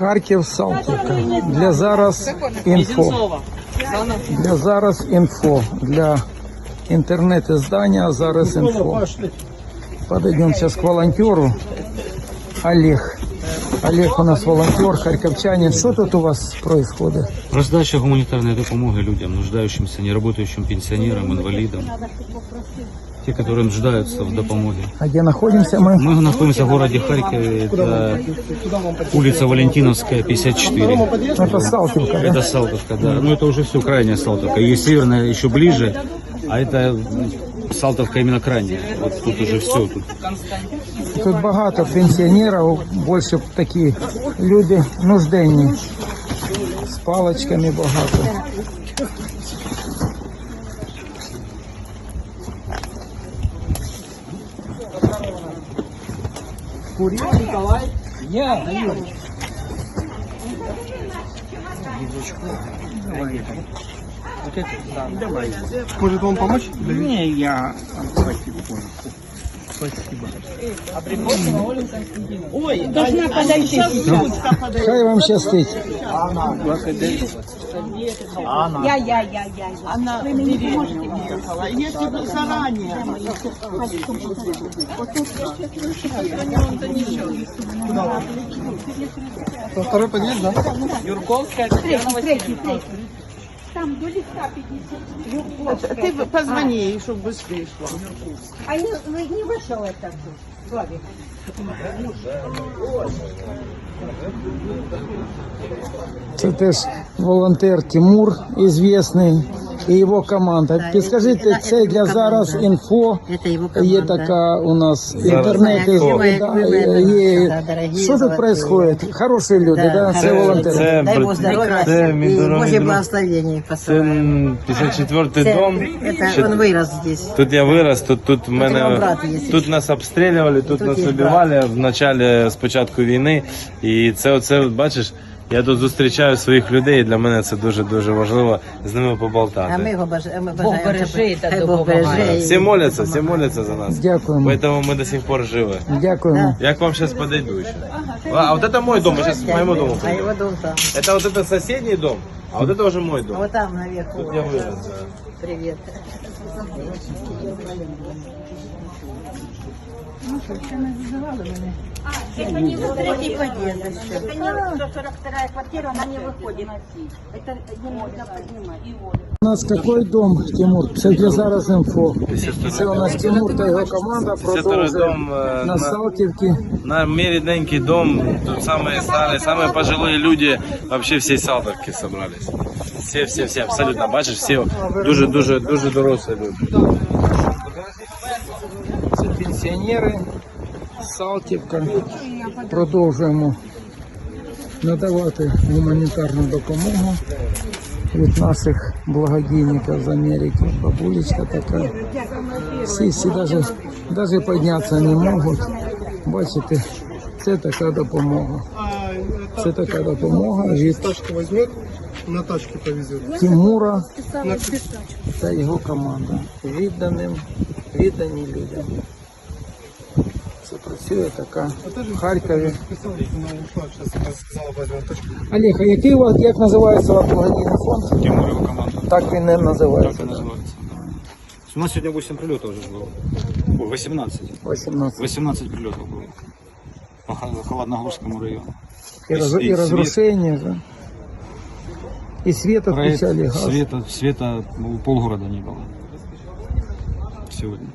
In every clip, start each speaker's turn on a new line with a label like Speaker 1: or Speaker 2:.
Speaker 1: Харків Салтівка. Для зараз інфо. Для зараз інфо. Для інтернет-издания зараз інфо. Подойдем сейчас к волонтеру. Олег. Олег у нас волонтер, харьковчанин. Что тут у вас происходит?
Speaker 2: Раздача гуманитарной допомоги людям, нуждающимся, неработающим пенсионерам, инвалидам Те, которые нуждаются в допомоге.
Speaker 1: А где находимся мы?
Speaker 2: Мы находимся в городе Харькове, это улица Валентиновская, 54.
Speaker 1: Это Салтівка, да?
Speaker 2: Это Салтовка, да. Ну это уже все крайняя Салтовка. Есть северная еще ближе, а это Салтовка именно крайняя. Вот тут уже все. Тут
Speaker 1: Тут багато пенсіонерів, більше такі люди нужденні. З паличками багато. Курил Николай? Я.
Speaker 2: А Юрий.
Speaker 1: Давай
Speaker 3: это. Вот это? Да. Давай. Может вам помочь?
Speaker 1: Не, я а, отдавать телефон. Спасибо.
Speaker 4: А на Оля Ой, должна подойти сейчас.
Speaker 1: Хай вам счастить. Она. Она.
Speaker 4: Я, я, я, я. Она. Вы мне не можете приехала.
Speaker 3: Если бы заранее. Второй подъезд, да?
Speaker 4: Юрковская, Татьяна Васильевна. Там до лифта 50.
Speaker 5: Ты позвони ей, чтобы быстрее шла.
Speaker 4: А не, вы не вышел этот Славик?
Speaker 1: Це теж волонтер Тимур, известний, і його команда. Підскажіть, це для зараз інфо.
Speaker 6: Це його команда.
Speaker 1: Є така у нас інтернет. Да.
Speaker 6: Да,
Speaker 1: Що тут происходит? Хороші люди, да? Це волонтери.
Speaker 6: Дай Бог здоров'я
Speaker 7: це мій
Speaker 6: і
Speaker 7: друг.
Speaker 6: благословення посилаємо.
Speaker 7: 54-й дом.
Speaker 6: це він вирос здесь.
Speaker 7: Тут я вирос, тут, тут в мене тут нас обстрілювали, тут,
Speaker 6: Тут
Speaker 7: нас убивали в началі спочатку війни. І це оце, бачиш, я тут зустрічаю своїх людей, і для мене це дуже дуже важливо з ними
Speaker 6: А ми
Speaker 7: поболтати.
Speaker 6: його бажаємо. ми
Speaker 8: Бог
Speaker 6: бажаємо,
Speaker 8: береже і
Speaker 6: щоб-
Speaker 8: та
Speaker 6: хай Бог
Speaker 8: допомагає.
Speaker 6: береже. і-
Speaker 7: Всі моляться, всі моляться за нас.
Speaker 1: Дякуємо.
Speaker 7: Поэтому мы до сих пор живы.
Speaker 1: Дякуємо.
Speaker 7: Я к вам сейчас подойду еще. А вот это мой дом, мы сейчас к моему дому
Speaker 6: А
Speaker 7: пойдем.
Speaker 6: його дом там.
Speaker 7: Это вот это соседний дом, а вот это уже мой
Speaker 6: А
Speaker 7: дом.
Speaker 6: вот там наверху.
Speaker 7: Тут я вырос. да.
Speaker 6: Привіт. Третій під'їзд ще.
Speaker 4: Это не 142 квартира, она не выходит. Это не можно поднимать. И вот.
Speaker 1: У нас какой дом, Тимур? Це для зараз інфо. Це у нас Тимур та його команда продовжує
Speaker 7: дом, е,
Speaker 1: на
Speaker 7: на-
Speaker 1: Салтівці.
Speaker 7: На меридненький дом, тут самые старые, самые пожилые люди вообще всей Салтовки собрались. Все, все, все, абсолютно, бачиш, всі дуже, дуже, дуже дорослі люди.
Speaker 1: Пенсіонери, Салтівка. Продовжуємо надавати гуманітарну допомогу від наших благодійників з Америки. Бабулечка така. Всі, навіть, навіть піднятися не можуть. Бачите, це така допомога. Це така допомога від
Speaker 3: на тачке повезет.
Speaker 1: Тимура та його команда. Відданим, віддані людям. Це працює така в Харкові.
Speaker 3: Сейчас сказала, возьмет тачку.
Speaker 1: Олег, а який у вас, як називається ваш благодійний фонд?
Speaker 2: Тимурова команда.
Speaker 1: Так він не називається.
Speaker 2: Так и называется. У нас сегодня 8 прилетов уже было. Ой, 18.
Speaker 1: 18.
Speaker 2: 18 прилетов было. По Ха- Холодногорскому району.
Speaker 1: І, роз, і
Speaker 2: світ.
Speaker 1: розрушення. Да? І світ
Speaker 2: Проект
Speaker 1: відключали газ.
Speaker 2: света, света ну, полгорода не было. Сегодня.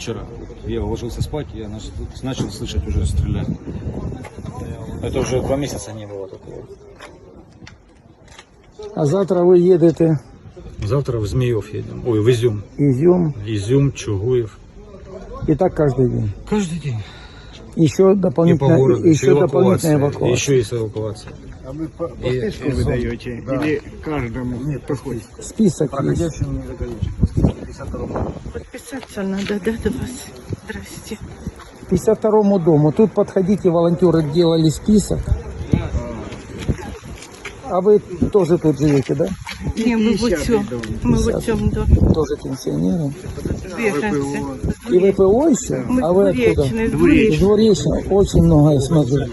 Speaker 2: Вчера. Я ложился спать, я нач- начал слышать уже стрелять. Это уже два месяца не было такого.
Speaker 1: А завтра ви їдете
Speaker 2: Завтра в Змеев едем. Ой, в Изюм.
Speaker 1: Ізюм.
Speaker 2: Изюм, Чугуев.
Speaker 1: І так кожен день.
Speaker 2: Каждый день.
Speaker 1: Еще
Speaker 2: И по
Speaker 1: дополнительная,
Speaker 2: городу.
Speaker 1: еще
Speaker 2: Еще
Speaker 1: дополнительная
Speaker 2: эвакуация.
Speaker 1: эвакуация.
Speaker 2: Еще есть эвакуация.
Speaker 1: Список есть.
Speaker 5: Подписаться надо, да, до вас? Здрасте.
Speaker 1: 52 дому. Тут подходите, волонтеры делали список. А вы тоже тут живете, да?
Speaker 5: Не, мы в этом, мы в этом доме.
Speaker 1: Тоже пенсионеры.
Speaker 5: Беженцы.
Speaker 1: И ВПО еще?
Speaker 5: Мы
Speaker 1: А вы откуда?
Speaker 5: двуречные.
Speaker 1: Очень много, я смотрю.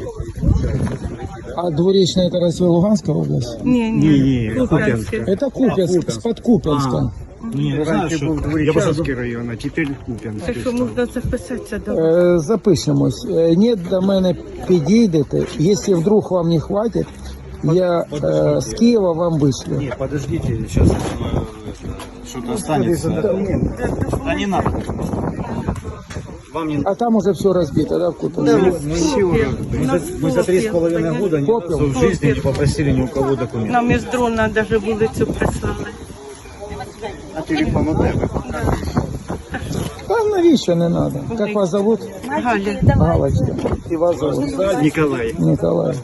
Speaker 1: А двуречная это разве Луганская область?
Speaker 5: Ні, ні, Куп'янське.
Speaker 1: Это Купянск, с-под Купянска.
Speaker 2: Не,
Speaker 3: район, а
Speaker 5: Це
Speaker 3: Куп'янський.
Speaker 5: що можна записатися до
Speaker 1: Е, Запишемось. Е, Ні, до мене підійдете. Якщо вдруг вам не хватить, я е, з Києва вам вишлю.
Speaker 2: Не, подождите, сейчас что-то останется. Да не надо. Вам не
Speaker 1: А там уже все разбито, да, в Купянске?
Speaker 2: Мы за три с половиной года ни разу в жизни не попросили ни у кого документов.
Speaker 5: нам із дрона навіть вулицю прислали.
Speaker 3: А телефон у тебе?
Speaker 1: А навіщо не надо? Как вас зовут?
Speaker 5: Галя.
Speaker 1: Галочка. И вас зовут?
Speaker 3: Николай.
Speaker 1: Николай.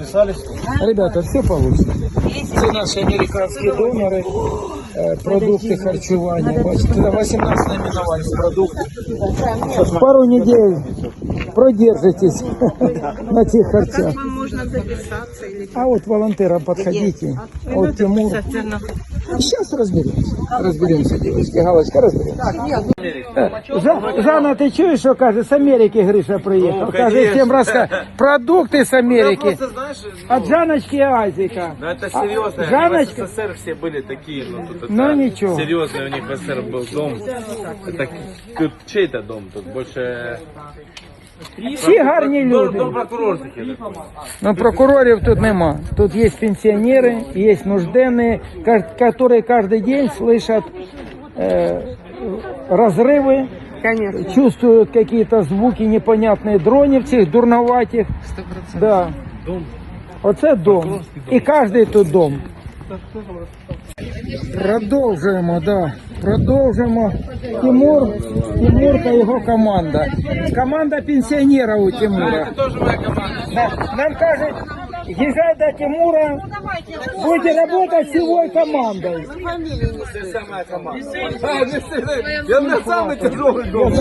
Speaker 1: Ребята, все получится. Це наші американські донори, е, продукти харчування. Бачите, це 18 номінувань з продуктів. Пару недель продержитесь на цих харчах.
Speaker 5: Вам можна записатися.
Speaker 1: А вот волонтерам подходите. Вот Тимур.
Speaker 5: Записатися на
Speaker 1: Сейчас разберемся. Разберемся, девочки. Галочка, разберемся. Жа- Жанна, ты чуешь, что каже, с Америки Гриша приехал? Каже, всем рассказывай. Продукты с Америки. От Жаночки и Азика.
Speaker 7: Ну это
Speaker 1: А,
Speaker 7: серьезно.
Speaker 1: Жаночка?
Speaker 7: В СССР все были такие, ну тут
Speaker 1: Ну,
Speaker 7: это
Speaker 1: ничего.
Speaker 7: серьезный у них в СССР был дом. Это тут чей-то дом, тут больше
Speaker 1: Всі гарні
Speaker 7: дом,
Speaker 1: люди.
Speaker 7: дом прокурорских. я так понял.
Speaker 1: Но прокурорів тут нема. Тут есть пенсионеры, есть нужденные, ка- которые каждый день слышат э, разрывы, чувствуют какие-то звуки непонятные дронів цих дурноватих. Да. Оце дом. І кожен тут дом. Продовжуємо, да. Продовжуємо. Тимур, Тимур та його команда. Команда пенсіонерів у Тимура. Нам кажуть, езжай до Тимура, будете работать всего командой.
Speaker 7: Я самый тяжелый дом.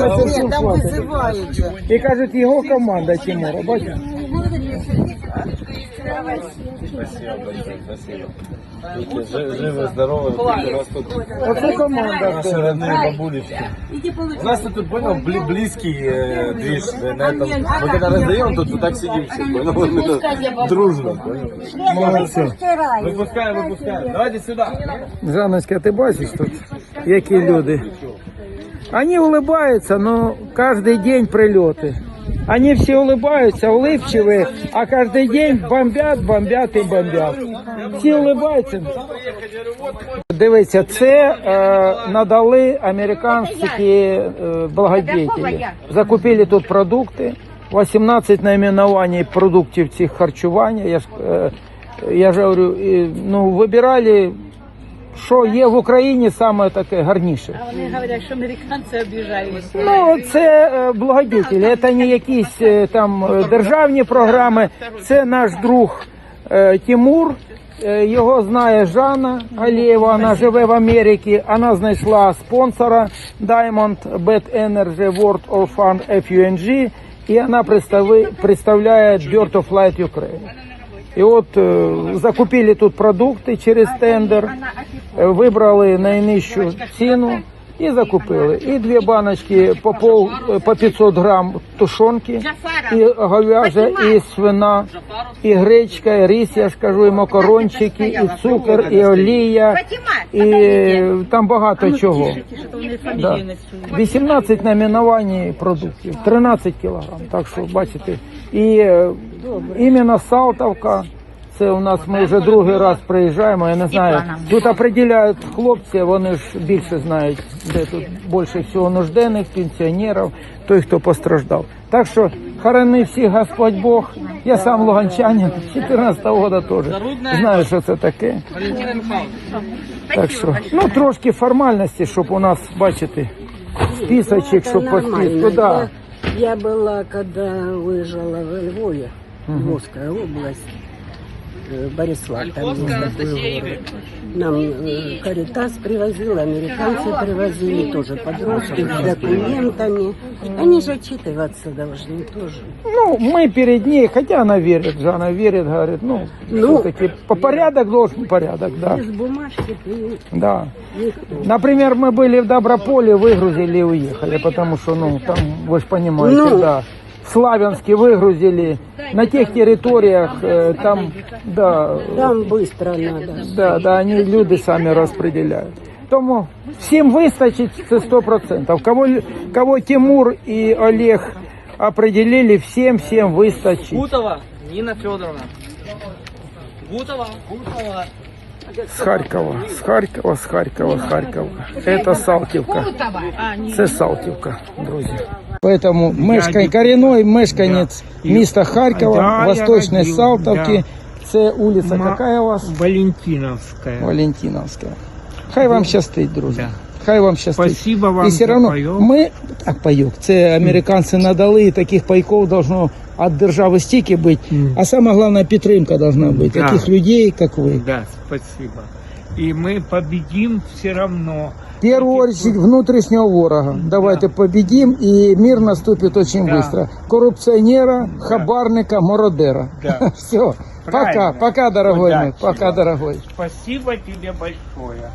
Speaker 1: І кажуть, його команда Тимура. Бачите?
Speaker 7: Живы, здоровы, растут.
Speaker 1: Оце команда.
Speaker 7: Наши родные бабулечки. У нас тут, понял, бли- близкий э, движ э, на этом. Мы когда раздаем, тут вот так сидим все, понял, именно дружно. понял?
Speaker 1: Молодці.
Speaker 7: Выпускаем, выпускаем. Давайте сюда.
Speaker 1: Жанночка, ти бачиш тут, які люди? Они улыбаются, но каждый день прилеты. Они все улыбаются, улыбчивые, а каждый день бомбят, бомбят и бомбят. Всі улыбаються. Дивіться, це е, надали американські е, благодетелі. Закупили тут продукти, 18 найменувань продуктів цих харчування. Я ж, е, я ж говорю, і, ну, вибирали, що є в Україні саме таке гарніше.
Speaker 4: А Вони говорять, що американці обіжають.
Speaker 1: Ну, це е, це не якісь е, там е, державні програми. Це наш друг Тимур. Його знає Жанна Галєєва, вона живе в Америці. Вона знайшла спонсора Diamond Bad Energy World of Fund FUNG, і вона представляє Bird of Light Ukraine. І от е, закупили тут продукти через тендер, е, вибрали найнижчу ціну і закупили. І дві баночки по пол е, по 500 грам тушонки, і говяжа, і свина, і гречка, і рис, я ж кажу, і макарончики, і цукор, і олія, і там багато чого. Да. 18 номінувань продуктів, 13 кілограм. Так що бачите, і е, іменно Салтовка. Це у нас ми вже другий раз приїжджаємо. Я не знаю. Тут определяють хлопці, вони ж більше знають, де тут більше всього нужденних, пенсіонерів, той, хто постраждав. Так що хорони всіх Господь Бог. Я сам луганчанин, 14 года теж. Знаю, що це таке. Так що, ну трошки формальності, щоб у нас, бачите, списочок, щоб по списку. Да.
Speaker 6: Я была, когда выезжала во Львове, Львовская область, э, Борислав, там есть такой город. Нам э, Каритас привозил, американцы привозили тоже подростки с документами. Они же отчитываться должны тоже.
Speaker 1: Ну, мы перед ней, хотя она верит, Жанна верит, говорит, ну,
Speaker 6: Ну.
Speaker 1: все-таки по порядок должен порядок, да,
Speaker 6: Без бумажки ты
Speaker 1: да.
Speaker 6: никто.
Speaker 1: Например, мы были в Доброполе, выгрузили и уехали, потому что, ну, там, вы же понимаете,
Speaker 6: Ну.
Speaker 1: да. Славянске выгрузили. На тех территориях э, там, да,
Speaker 6: Там быстро надо.
Speaker 1: да, да, они люди самі розподіляють. Тому всім вистачить це 100%. Кого, кого Тимур і Олег определили, всім, всім вистачить.
Speaker 8: Бутова Нина Федоровна. Бутова. Гутова.
Speaker 1: З Харкова, з Харкова, з Харкова, з Харкова. Це Салтівка. Це Салтівка, друзі. Поэтому мешкань, корінний мешканець міста Харкова,
Speaker 9: Да, я
Speaker 1: Восточної
Speaker 9: родил,
Speaker 1: Салтовки. Це вулиця,
Speaker 9: Ма-
Speaker 1: яка у вас?
Speaker 9: Валентиновская.
Speaker 1: Валентиновська. Хай вам щастить, друзі.
Speaker 9: Да.
Speaker 1: Хай вам щастить.
Speaker 9: Спасибо вам
Speaker 1: І все
Speaker 9: за
Speaker 1: равно
Speaker 9: пайок.
Speaker 1: ми так пайок. Це американці надали, і таких пайков должно від держави стільки бути.
Speaker 9: Мгм.
Speaker 1: А саме головне підтримка должна бути.
Speaker 9: Да.
Speaker 1: Таких людей, як ви.
Speaker 9: Да, спасибо. И мы победим все равно.
Speaker 1: В первую очередь внутрішнього ворога. Давайте победим і мир наступить очень
Speaker 9: Да.
Speaker 1: быстро. Коррупціонера, хабарника, мародера.
Speaker 9: Да.
Speaker 1: Все. Пока,
Speaker 9: Правильно.
Speaker 1: пока, дорогой мой.
Speaker 9: Удачи
Speaker 1: Пока,
Speaker 9: вам.
Speaker 1: дорогой.
Speaker 9: Спасибо тебе большое.